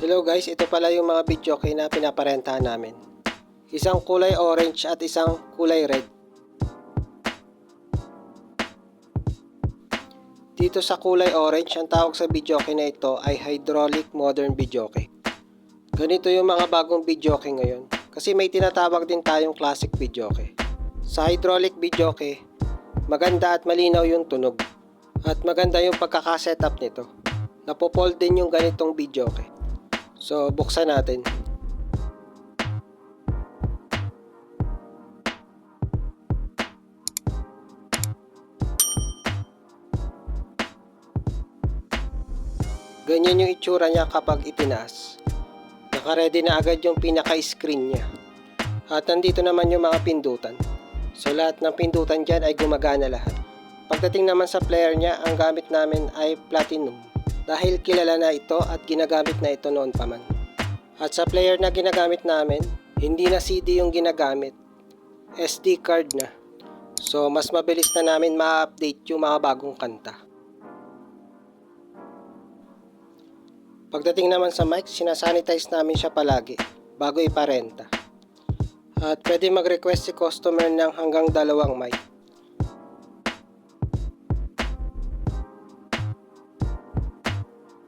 Hello guys, ito pala yung mga video kay na pinaparentahan namin. Isang kulay orange at isang kulay red. Dito sa kulay orange, ang tawag sa videoke na ito ay hydraulic modern videoke. Ganito yung mga bagong videoke ngayon. Kasi may tinatawag din tayong classic videoke. Sa hydraulic videoke, maganda at malinaw yung tunog. At maganda yung pagkakasetup nito. Napopold din yung ganitong videoke. So, buksan natin. Ganyan yung itsura niya kapag itinaas. Nakaredy na agad yung pinaka-screen niya. At nandito naman yung mga pindutan. So lahat ng pindutan dyan ay gumagana lahat. Pagdating naman sa player niya, ang gamit namin ay platinum. Dahil kilala na ito at ginagamit na ito noon pa man. At sa player na ginagamit namin, hindi na CD yung ginagamit. SD card na. So mas mabilis na namin ma-update yung mga bagong kanta. Pagdating naman sa mic, sinasanitize namin siya palagi bago iparenta. At pwede mag-request si customer ng hanggang dalawang mic.